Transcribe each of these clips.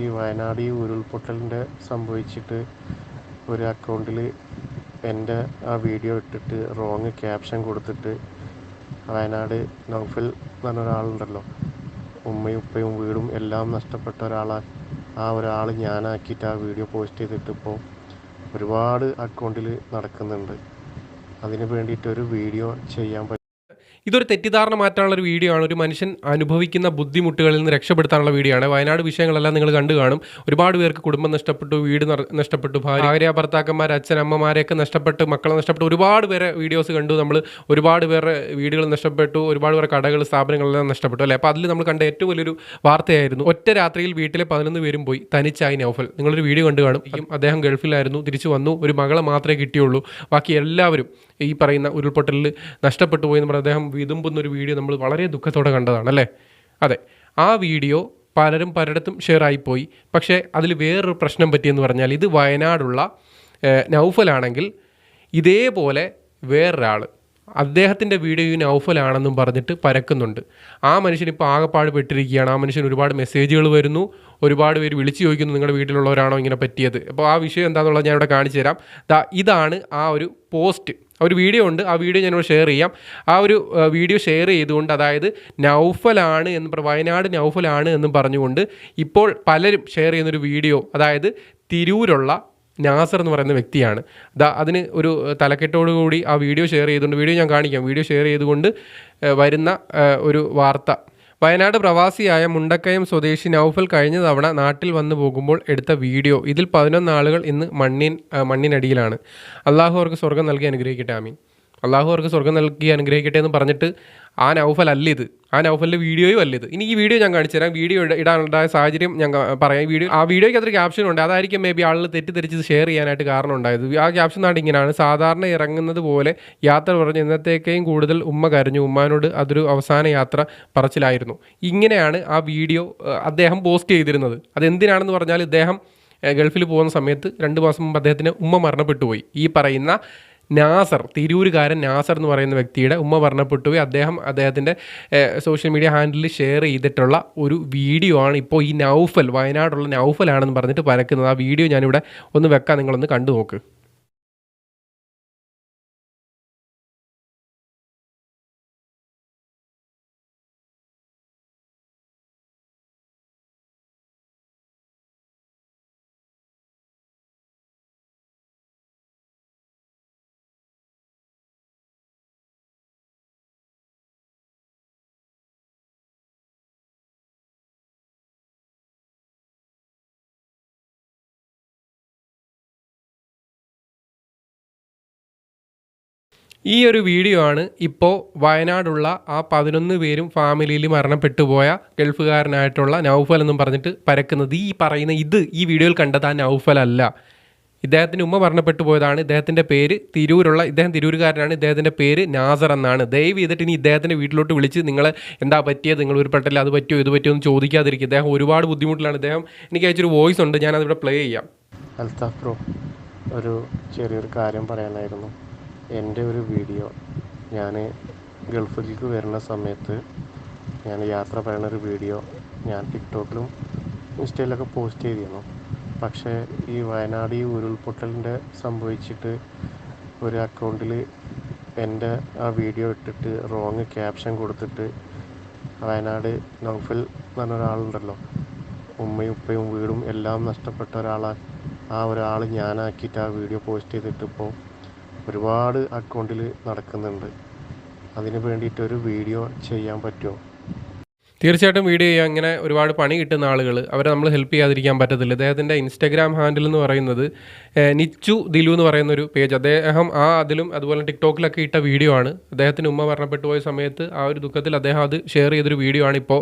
ഈ വയനാട് ഈ ഉരുൾപൊട്ടലിന്റെ സംഭവിച്ചിട്ട് ഒരു അക്കൗണ്ടിൽ എന്റെ ആ വീഡിയോ ഇട്ടിട്ട് റോങ് ക്യാപ്ഷൻ കൊടുത്തിട്ട് വയനാട് നൗഫൽ എന്ന് പറഞ്ഞ ഒരാളുണ്ടല്ലോ. ഉമ്മയും ഉപ്പയും വീടും എല്ലാം നഷ്ടപ്പെട്ട ഒരാളാണ് ആ ഒരാൾ ഞാനാക്കിയിട്ട് ആ വീഡിയോ പോസ്റ്റ് ചെയ്തിട്ട് ഇപ്പോൾ ഒരുപാട് അക്കൗണ്ടിൽ നടക്കുന്നുണ്ട്. അതിന് വേണ്ടിയിട്ട് ഒരു വീഡിയോ ചെയ്യാൻ ഇതൊരു തെറ്റിദ്ധാരണ മാറ്റാനുള്ള ഒരു വീഡിയോ ആണ്. ഒരു മനുഷ്യൻ അനുഭവിക്കുന്ന ബുദ്ധിമുട്ടുകളിൽ നിന്ന് രക്ഷപ്പെടുത്താനുള്ള വീഡിയോ ആണ്. വയനാട് വിഷയങ്ങളെല്ലാം നിങ്ങൾ കണ്ടു കാണും. ഒരുപാട് പേർക്ക് കുടുംബം നഷ്ടപ്പെട്ടു വീട് നഷ്ടപ്പെട്ടു ഭാര്യ ഭർത്താക്കന്മാർ അച്ഛൻ അമ്മമാരെയൊക്കെ നഷ്ടപ്പെട്ട് മക്കളെ നഷ്ടപ്പെട്ടു ഒരുപാട് പേരെ വീഡിയോസ് കണ്ടു. നമ്മൾ ഒരുപാട് പേരുടെ വീടുകൾ നഷ്ടപ്പെട്ടു. ഒരുപാട് പേരെ കടകൾ സ്ഥാപനങ്ങളെല്ലാം നഷ്ടപ്പെട്ടു അല്ലേ? അപ്പോൾ അതിൽ നമ്മൾ കണ്ട ഏറ്റവും വലിയൊരു വാർത്തയായിരുന്നു. ഒറ്റ രാത്രിയിൽ വീട്ടിലെ പതിനൊന്ന് പേരും പോയി. തനിച്ചായി നൗഫൽ. നിങ്ങളൊരു വീഡിയോ കണ്ടു കാണും. അദ്ദേഹം ഗൾഫിലായിരുന്നു. തിരിച്ചു വന്നു. ഒരു മകളെ മാത്രമേ കിട്ടിയുള്ളൂ. ബാക്കി എല്ലാവരും ഈ പറയുന്ന ഉരുൾപൊട്ടലിൽ നഷ്ടപ്പെട്ടു പോയി എന്ന് പറഞ്ഞ അദ്ദേഹം വിതുമ്പുന്ന ഒരു വീഡിയോ നമ്മൾ വളരെ ദുഃഖത്തോടെ കണ്ടതാണ് അല്ലേ? അതെ. ആ വീഡിയോ പലരും പലയിടത്തും ഷെയർ ആയിപ്പോയി പക്ഷേ അതിൽ വേറൊരു പ്രശ്നം പറ്റിയെന്ന് പറഞ്ഞാൽ ഇത് വയനാടുള്ള നൗഫലാണെങ്കിൽ ഇതേപോലെ വേറൊരാൾ അദ്ദേഹത്തിന്റെ വീഡിയോ ഈ നൗഫലാണെന്നും പറഞ്ഞിട്ട് പരക്കുന്നുണ്ട്. ആ മനുഷ്യൻ ഇപ്പോൾ ആകെപ്പാട് പെട്ടിരിക്കുകയാണ് ആ മനുഷ്യൻ ഒരുപാട് മെസ്സേജുകൾ വരുന്നു. ഒരുപാട് പേര് വിളിച്ചു ചോദിക്കുന്നു നിങ്ങളുടെ വീട്ടിലുള്ളവരാണോ ഇങ്ങനെ പറ്റിയത്? അപ്പോൾ ആ വിഷയം എന്താണെന്നുള്ളത് ഞാൻ ഇവിടെ കാണിച്ചു തരാം. ഇതാണ് ആ ഒരു പോസ്റ്റ്. ഒരു വീഡിയോ ഉണ്ട്. ആ വീഡിയോ ഞാനിവിടെ ഷെയർ ചെയ്യാം. ആ ഒരു വീഡിയോ ഷെയർ ചെയ്തുകൊണ്ട് അതായത് നൗഫലാണ് എന്ന് വയനാട് നൗഫലാണ് എന്നും പറഞ്ഞുകൊണ്ട് ഇപ്പോൾ പലരും ഷെയർ ചെയ്യുന്നൊരു വീഡിയോ അതായത് തിരൂരുള്ള നാസർ എന്ന് പറയുന്ന വ്യക്തിയാണ്. അതിന് ഒരു തലക്കെട്ടോടുകൂടി ആ വീഡിയോ ഷെയർ ചെയ്തുകൊണ്ട് വീഡിയോ ഞാൻ കാണിക്കാം. വീഡിയോ ഷെയർ ചെയ്തുകൊണ്ട് വരുന്ന ഒരു വാർത്ത. വയനാട് പ്രവാസിയായ മുണ്ടക്കയം സ്വദേശി നൌഫൽ കഴിഞ്ഞ തവണ നാട്ടിൽ വന്നു പോകുമ്പോൾ എടുത്ത വീഡിയോ. ഇതിൽ പതിനൊന്ന് ആളുകൾ ഇന്ന് മണ്ണിൻ മണ്ണിനടിയിലാണ്. അള്ളാഹു അവർക്ക് സ്വർഗം നൽകി അനുഗ്രഹിക്കട്ടെ. ആമീൻ. അള്ളാഹു അവർക്ക് സ്വർഗം നൽകി അനുഗ്രഹിക്കട്ടെ എന്ന് പറഞ്ഞിട്ട് ആ നൌഫൽ അല്ല ഇത് ആ നൗഫലിന്റെ വീഡിയോയും അല്ല ഇത്. ഇനി ഈ വീഡിയോ ഞാൻ കാണിച്ചു തരാം. വീഡിയോ ഇട- ഇടാനുണ്ടായ സാഹചര്യം ഞാൻ പറയാം. വീഡിയോ ആ വീഡിയോയ്ക്ക് അതൊരു ക്യാപ്ഷൻ ഉണ്ട്. അതായിരിക്കും മേ ബി ആൾ തെറ്റിദ്ധരിച്ച് ഷെയർ ചെയ്യാനായിട്ട് കാരണം ഉണ്ടായത്. ആ ക്യാപ്ഷൻ നാട് ഇങ്ങനെയാണ്. സാധാരണ ഇറങ്ങുന്നത് പോലെ യാത്ര പറഞ്ഞ് ഇന്നത്തേക്കേയും കൂടുതൽ ഉമ്മ കരഞ്ഞു. ഉമ്മാനോട് അതൊരു അവസാന യാത്ര പറച്ചിലായിരുന്നു. ഇങ്ങനെയാണ് ആ വീഡിയോ അദ്ദേഹം പോസ്റ്റ് ചെയ്തിരുന്നത്. അതെന്തിനാണെന്ന് പറഞ്ഞാൽ ഇദ്ദേഹം ഗൾഫിൽ പോകുന്ന സമയത്ത് രണ്ട് മാസം മുമ്പ് അദ്ദേഹത്തിന് ഉമ്മ മരണപ്പെട്ടു പോയി ഈ പറയുന്ന നാസർ തിരൂരുകാരൻ നാസർ എന്ന് പറയുന്ന വ്യക്തിയുടെ ഉമ്മ മരണപ്പെട്ടു. പോയി അദ്ദേഹം അദ്ദേഹത്തിന്റെ സോഷ്യൽ മീഡിയ ഹാൻഡിൽ ഷെയർ ചെയ്തിട്ടുള്ള ഒരു വീഡിയോ ആണ് ഇപ്പോൾ ഈ നൗഫൽ വയനാടുള്ള നൗഫലാണെന്ന് പറഞ്ഞിട്ട് പരക്കുന്നത്. ആ വീഡിയോ ഞാനിവിടെ ഒന്ന് വെക്കാം നിങ്ങളൊന്ന് കണ്ടു നോക്ക് ഈ ഒരു വീഡിയോ ആണ് ഇപ്പോൾ വയനാടുള്ള ആ പതിനൊന്ന് പേരും ഫാമിലിയിൽ മരണപ്പെട്ടു പോയ ഗൾഫുകാരനായിട്ടുള്ള നൗഫൽ എന്നും പറഞ്ഞിട്ട് പരക്കുന്നത് ഈ പറയുന്ന ഇത് ഈ വീഡിയോയിൽ കണ്ടത് ആ നൗഫൽ അല്ല. ഇദ്ദേഹത്തിന്റെ ഉമ്മ മരണപ്പെട്ടു പോയതാണ് ഇദ്ദേഹത്തിന്റെ പേര് തിരൂരുള്ള ഇദ്ദേഹം തിരൂരുകാരനാണ്. ഇദ്ദേഹത്തിന്റെ പേര് നാസർ എന്നാണ്. ദയവ് ചെയ്തിട്ട് ഇനി ഇദ്ദേഹത്തിന്റെ വീട്ടിലോട്ട് വിളിച്ച് നിങ്ങൾ എന്താ പറ്റിയത്? നിങ്ങൾ ഒരു പെട്ടല്ല അത് പറ്റിയോ ഇത് പറ്റിയോ എന്ന് ചോദിക്കാതിരിക്കും ഇദ്ദേഹം ഒരുപാട് ബുദ്ധിമുട്ടിലാണ്. ഇദ്ദേഹം എനിക്ക് അയച്ചൊരു വോയിസ് ഉണ്ട്. ഞാനതിവിടെ പ്ലേ ചെയ്യാം. അൽത്താഫ് ബ്രോ ഒരു ചെറിയൊരു കാര്യം പറയാനായിരുന്നു. എന്റെ ഒരു വീഡിയോ. ഞാൻ ഗൾഫിലേക്ക് വരുന്ന സമയത്ത് ഞാൻ യാത്ര പറയുന്ന ഒരു വീഡിയോ ഞാൻ ടിക്ടോക്കിലും ഇൻസ്റ്റയിലൊക്കെ പോസ്റ്റ് ചെയ്തിരുന്നു. പക്ഷേ ഈ വയനാട് ഈ ഉരുൾപൊട്ടലിന്റെ സംഭവിച്ചിട്ട് ഒരു അക്കൗണ്ടിൽ എന്റെ ആ വീഡിയോ ഇട്ടിട്ട് റോങ് ക്യാപ്ഷൻ കൊടുത്തിട്ട് വയനാട് നൗഫൽ എന്ന് പറഞ്ഞ ഒരാളുണ്ടല്ലോ. ഉമ്മയും ഉപ്പയും വീടും എല്ലാം നഷ്ടപ്പെട്ട ഒരാളാണ് ആ ഒരാൾ ഞാനാക്കിയിട്ട് ആ വീഡിയോ പോസ്റ്റ് ചെയ്തിട്ട് ഇപ്പോൾ ഒരുപാട് അക്കൗണ്ടിൽ നടക്കുന്നുണ്ട്. അതിന് വേണ്ടിയിട്ട് ഒരു വീഡിയോ ചെയ്യാൻ പറ്റുമോ? തീർച്ചയായിട്ടും വീഡിയോ ചെയ്യുക ഇങ്ങനെ ഒരുപാട് പണി കിട്ടുന്ന ആളുകൾ അവരെ നമ്മൾ ഹെൽപ്പ് ചെയ്യാതിരിക്കാൻ പറ്റത്തില്ല. അദ്ദേഹത്തിന്റെ ഇൻസ്റ്റാഗ്രാം ഹാൻഡിൽ എന്ന് പറയുന്നത് നിച്ചു ദിലു എന്ന് പറയുന്ന ഒരു പേജ് അദ്ദേഹം ആ അതിലും അതുപോലെ ടിക്ടോക്കിലൊക്കെ ഇട്ട വീഡിയോ ആണ്. അദ്ദേഹത്തിന് ഉമ്മ മരണപ്പെട്ടു പോയ സമയത്ത് ആ ഒരു ദുഃഖത്തിൽ അദ്ദേഹം അത് ഷെയർ ചെയ്തൊരു വീഡിയോ ആണ് ഇപ്പോൾ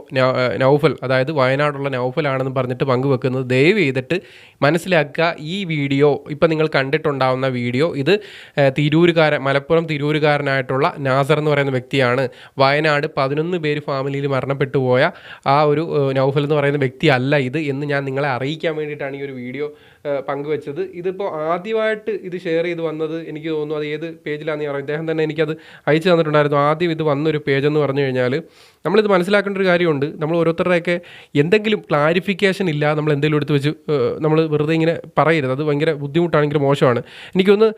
നൗഫൽ. അതായത് വയനാടുള്ള നൗഫലാണെന്ന് പറഞ്ഞിട്ട് പങ്കുവെക്കുന്നത്. ദയവ് ചെയ്തിട്ട് മനസ്സിലാക്കുക ഈ വീഡിയോ ഇപ്പം നിങ്ങൾ കണ്ടിട്ടുണ്ടാവുന്ന വീഡിയോ ഇത് തിരൂരുകാരൻ മലപ്പുറം തിരൂരുകാരനായിട്ടുള്ള നാസർ എന്ന് പറയുന്ന വ്യക്തിയാണ്. വയനാട് പതിനൊന്ന് പേര് ഫാമിലിയിൽ മരണപ്പെട്ടു പോയ ആ ഒരു നൗഫൽ എന്ന് പറയുന്ന വ്യക്തിയല്ല ഇത് എന്ന് ഞാൻ നിങ്ങളെ അറിയിക്കാൻ വേണ്ടിയിട്ടാണ് ഈ ഒരു വീഡിയോ പങ്കുവെച്ചത്. ഇതിപ്പോൾ ആദ്യമായിട്ട് ഇത് ഷെയർ ചെയ്ത് വന്നത് എനിക്ക് തോന്നുന്നു അത് ഏത് പേജിലാണെന്ന് അറിയാം ഇദ്ദേഹം തന്നെ എനിക്കത് അയച്ചു തന്നിട്ടുണ്ടായിരുന്നു. ആദ്യം ഇത് വന്നൊരു പേജ് എന്ന് പറഞ്ഞു കഴിഞ്ഞാൽ നമ്മളിത് മനസ്സിലാക്കേണ്ട ഒരു കാര്യമുണ്ട്. നമ്മൾ ഓരോരുത്തരുടെയൊക്കെ എന്തെങ്കിലും ക്ലാരിഫിക്കേഷൻ ഇല്ല നമ്മൾ എന്തെങ്കിലും എടുത്ത് വെച്ച് നമ്മൾ വെറുതെ ഇങ്ങനെ പറയരുത്. അത് ഭയങ്കര ബുദ്ധിമുട്ടാണെങ്കിൽ മോശമാണ്. എനിക്കൊന്ന്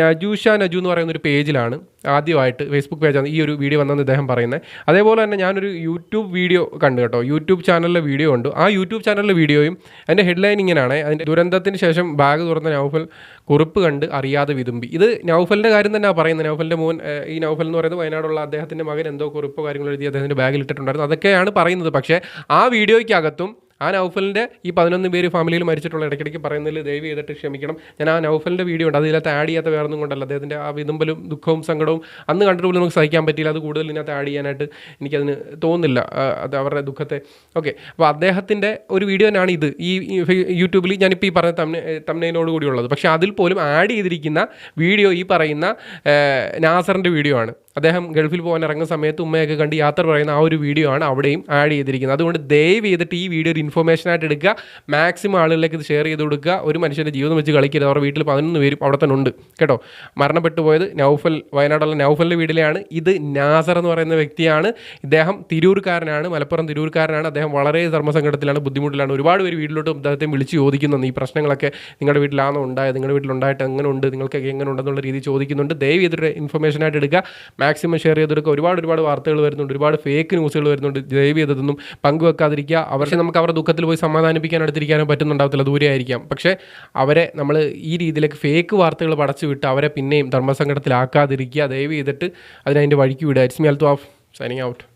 നജൂഷ നജു എന്ന് പറയുന്ന ഒരു പേജിലാണ് ആദ്യമായിട്ട് ഫേസ്ബുക്ക് പേജാണ് ഈ ഒരു വീഡിയോ വന്നെന്ന് ഇദ്ദേഹം പറയുന്നത്. അതേപോലെ തന്നെ ഞാനൊരു യൂട്യൂബ് വീഡിയോ കണ്ടു കേട്ടോ. യൂട്യൂബ് ചാനലിലെ വീഡിയോ ഉണ്ട് ആ യൂട്യൂബ് ചാനലിലെ വീഡിയോയും അതിന്റെ ഹെഡ്ലൈൻ ഇങ്ങനെയാണ്. അതിന്റെ ദുരന്തത്തിന് ശേഷം ബാഗ് തുറന്ന നൗഫൽ കുറിപ്പ് കണ്ട് അറിയാതെ വിതുമ്പി. ഇത് നൗഫലിന്റെ കാര്യം തന്നെയാണ് പറയുന്നത്. നൗഫലിന്റെ മോൻ ഈ നൗഫൽ എന്ന് പറയുന്നത് വയനാടുള്ള അദ്ദേഹത്തിന്റെ മകൻ എന്തോ കുറിപ്പോ കാര്യങ്ങൾ എഴുതി അദ്ദേഹത്തിന്റെ ബാഗിൽ ഇട്ടിട്ടുണ്ടായിരുന്നു. അതൊക്കെയാണ് പറയുന്നത്. പക്ഷേ ആ വീഡിയോയ്ക്കകത്തും ആ നൗഫലിന്റെ ഈ പതിനൊന്ന് പേര് ഫാമിലിയിൽ മരിച്ചിട്ടുള്ള ഇടയ്ക്കിടയ്ക്ക് പറയുന്നതിൽ ദയവ് ചെയ്തിട്ട് ക്ഷമിക്കണം. ഞാൻ ആ നൗഫലിന്റെ വീഡിയോ ഉണ്ട്. അതിനകത്ത് ആഡ് ചെയ്യാത്ത വേറെ ഒന്നും കൊണ്ടല്ല. അദ്ദേഹത്തിന്റെ ആ വിതുമ്പലും ദുഃഖവും സങ്കടവും അന്ന് കണ്ടിട്ട് പോലും നമുക്ക് സഹിക്കാൻ പറ്റിയില്ല. അത് കൂടുതൽ ഇതിനകത്ത് ആഡ് ചെയ്യാനായിട്ട് എനിക്കതിന് തോന്നുന്നില്ല. അത് അവരുടെ ദുഃഖത്തെ. ഓക്കെ അപ്പോൾ അദ്ദേഹത്തിന്റെ ഒരു വീഡിയോ തന്നെയാണ് ഇത്. ഈ യൂട്യൂബിൽ ഞാനിപ്പോൾ ഈ പറഞ്ഞ തമ്ന തമ്നയിനോട് കൂടിയുള്ളത് പക്ഷേ അതിൽ പോലും ആഡ് ചെയ്തിരിക്കുന്ന വീഡിയോ ഈ പറയുന്ന നാസറിന്റെ വീഡിയോ ആണ്. അദ്ദേഹം ഗൾഫിൽ പോകാൻ ഇറങ്ങുന്ന സമയത്ത് ഉമ്മയൊക്കെ കണ്ട് യാത്ര പറയുന്ന ആ ഒരു വീഡിയോ ആണ് അവിടെയും ആഡ് ചെയ്തിരിക്കുന്നത്. അതുകൊണ്ട് ദയവ് ചെയ്തിട്ട് ഈ വീഡിയോ ഒരു ഇൻഫർമേഷൻ ആയിട്ട് എടുക്കുക. മാക്സിമം ആളുകളിലേക്ക് ഇത് ഷെയർ ചെയ്ത് കൊടുക്കുക. ഒരു മനുഷ്യന്റെ ജീവിതം വെച്ച് കളിക്കരുത്. അവരുടെ വീട്ടിൽ പതിനൊന്ന് പേരും അവിടെ തന്നെ ഉണ്ട്. കേട്ടോ? മരണപ്പെട്ടു പോയത് നൗഫൽ വയനാടുള്ള നൗഫലിന്റെ വീട്ടിലെയാണ്. ഇത് നാസർ എന്ന് പറയുന്ന വ്യക്തിയാണ്. ഇദ്ദേഹം തിരൂർക്കാരനാണ്. മലപ്പുറം തിരൂർക്കാരനാണ്. അദ്ദേഹം വളരെ ധർമ്മസങ്കടത്തിലാണ് ബുദ്ധിമുട്ടിലാണ്. ഒരുപാട് പേര് വീട്ടിലോട്ട് അദ്ദേഹത്തെ വിളിച്ച് ചോദിക്കുന്നുണ്ട് ഈ പ്രശ്നങ്ങളൊക്കെ നിങ്ങളുടെ വീട്ടിലാണോ ഉണ്ടായത്? നിങ്ങളുടെ വീട്ടിലുണ്ടായിട്ട് എങ്ങനെ ഉണ്ട്? നിങ്ങൾക്കൊക്കെ എങ്ങനെ ഉണ്ടെന്നുള്ള രീതി ചോദിക്കുന്നുണ്ട്. ദയവ് ചെയ്തിട്ട് ഇൻഫർമേഷൻ ആയിട്ട് എടുക്കുക. മാക്സിമം ഷെയർ ചെയ്തെടുക്കുക. ഒരുപാട് ഒരുപാട് വാർത്തകൾ വരുന്നുണ്ട്. ഒരുപാട് ഫേക്ക് ന്യൂസുകൾ വരുന്നുണ്ട്. ദയവ് ചെയ്തതൊന്നും പങ്കുവെക്കാതിരിക്കുക. അവർക്ക് നമുക്ക് അവരുടെ ദുഃഖത്തിൽ പോയി സമാധാനിപ്പിക്കാൻ അടുത്തിരിക്കാനോ പറ്റുന്നുണ്ടാവത്തില്ല. ദൂരെയായിരിക്കാം. പക്ഷേ അവരെ നമ്മൾ ഈ രീതിയിലേക്ക് ഫേക്ക് വാർത്തകൾ പടച്ചു വിട്ട് അവരെ പിന്നെയും ധർമ്മസങ്കടത്തിലാക്കാതിരിക്കുക. ദയവ് ചെയ്തിട്ട് അതിനെ വഴിക്ക് വിടുക. It's me health of signing out